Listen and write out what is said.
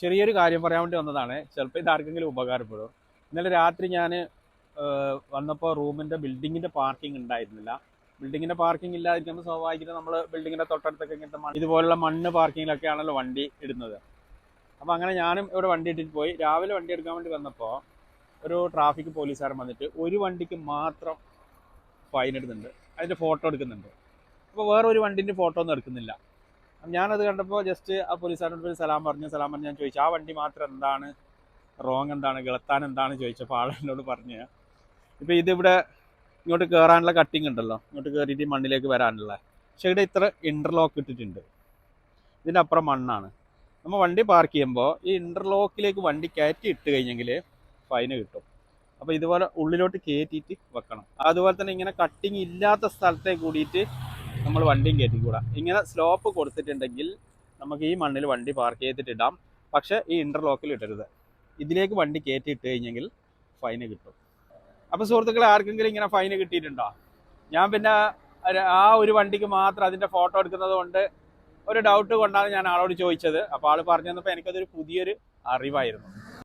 ചെറിയൊരു കാര്യം പറയാൻ വേണ്ടി വന്നതാണ്. ചിലപ്പോൾ ഇത് ആർക്കെങ്കിലും ഉപകാരപ്പെടും. ഇന്നലെ രാത്രി ഞാൻ വന്നപ്പോൾ റൂമിന്റെ ബിൽഡിങ്ങിന്റെ പാർക്കിംഗ് ഉണ്ടായിരുന്നില്ല. ബിൽഡിങ്ങിന്റെ പാർക്കിംഗ് ഇല്ലാതിരിക്കുമ്പോൾ സ്വാഭാവികം നമ്മൾ ബിൽഡിങ്ങിന്റെ തൊട്ടടുത്തൊക്കെ ഇങ്ങനത്തെ മണ്ണ് ഇതുപോലുള്ള മണ്ണ് പാർക്കിങ്ങിലൊക്കെയാണല്ലോ വണ്ടി ഇടുന്നത്. അപ്പോൾ അങ്ങനെ ഞാനും ഇവിടെ വണ്ടി ഇട്ടിട്ട് പോയി. രാവിലെ വണ്ടി എടുക്കാൻ വേണ്ടി വന്നപ്പോൾ ഒരു ട്രാഫിക് പോലീസുകാരൻ വന്നിട്ട് ഒരു വണ്ടിക്ക് മാത്രം ഫൈൻ ഇടുന്നുണ്ട്. അതിന്റെ ഫോട്ടോ എടുക്കുന്നുണ്ട്. അപ്പോൾ വേറെ ഒരു വണ്ടിന്റെ ഫോട്ടോ ഒന്നും എടുക്കുന്നില്ല. ഞാനത് കണ്ടപ്പോൾ ജസ്റ്റ് ആ പോലീസുകാരനോട് പോയി സലാം പറഞ്ഞു സലാം പറഞ്ഞു ഞാൻ ചോദിച്ചു ആ വണ്ടി മാത്രം എന്താണ്? റോങ് എന്താണ്? കിളത്താൻ എന്താണ്? ചോദിച്ചപ്പോൾ ആൾ പറഞ്ഞു ഇപ്പോൾ ഇതിവിടെ ഇങ്ങോട്ട് കയറാനുള്ള കട്ടിങ് ഉണ്ടല്ലോ ഇങ്ങോട്ട് കയറിയിട്ട് മണ്ണിലേക്ക് വരാനുള്ള. പക്ഷേ ഇവിടെ ഇത്ര ഇന്റർലോക്ക് ഇട്ടിട്ടുണ്ട്. ഇതിന്റെ അപ്പുറം മണ്ണാണ്. നമ്മൾ വണ്ടി പാർക്ക് ചെയ്യുമ്പോൾ ഈ ഇന്റർലോക്കിലേക്ക് വണ്ടി കയറ്റി ഇട്ട് കഴിഞ്ഞെങ്കിൽ ഫൈന് കിട്ടും. അപ്പോൾ ഇതുപോലെ ഉള്ളിലോട്ട് കയറ്റിയിട്ട് വെക്കണം. അതുപോലെ തന്നെ ഇങ്ങനെ കട്ടിങ് ഇല്ലാത്ത സ്ഥലത്തെ കൂടിയിട്ട് നമ്മൾ വണ്ടിയും കയറ്റിക്കൂടാ. ഇങ്ങനെ സ്ലോപ്പ് കൊടുത്തിട്ടുണ്ടെങ്കിൽ നമുക്ക് ഈ മണ്ണിൽ വണ്ടി പാർക്ക് ചെയ്തിട്ടിടാം പക്ഷേ ഈ ഇന്റർലോക്കിൽ ഇടരുത്. ഇതിലേക്ക് വണ്ടി കയറ്റി ഇട്ട് കഴിഞ്ഞെങ്കിൽ ഫൈന് കിട്ടും. അപ്പോൾ സുഹൃത്തുക്കളെ ആർക്കെങ്കിലും ഇങ്ങനെ ഫൈന് കിട്ടിയിട്ടുണ്ടോ? ഞാൻ പിന്നെ ആ ഒരു വണ്ടിക്ക് മാത്രം അതിന്റെ ഫോട്ടോ എടുക്കുന്നത് കൊണ്ട് ഒരു ഡൗട്ട് കൊണ്ടാണ് ഞാൻ ആളോട് ചോദിച്ചത്. അപ്പോൾ ആൾ പറഞ്ഞു തന്നപ്പോൾ എനിക്കതൊരു പുതിയൊരു അറിവായിരുന്നു.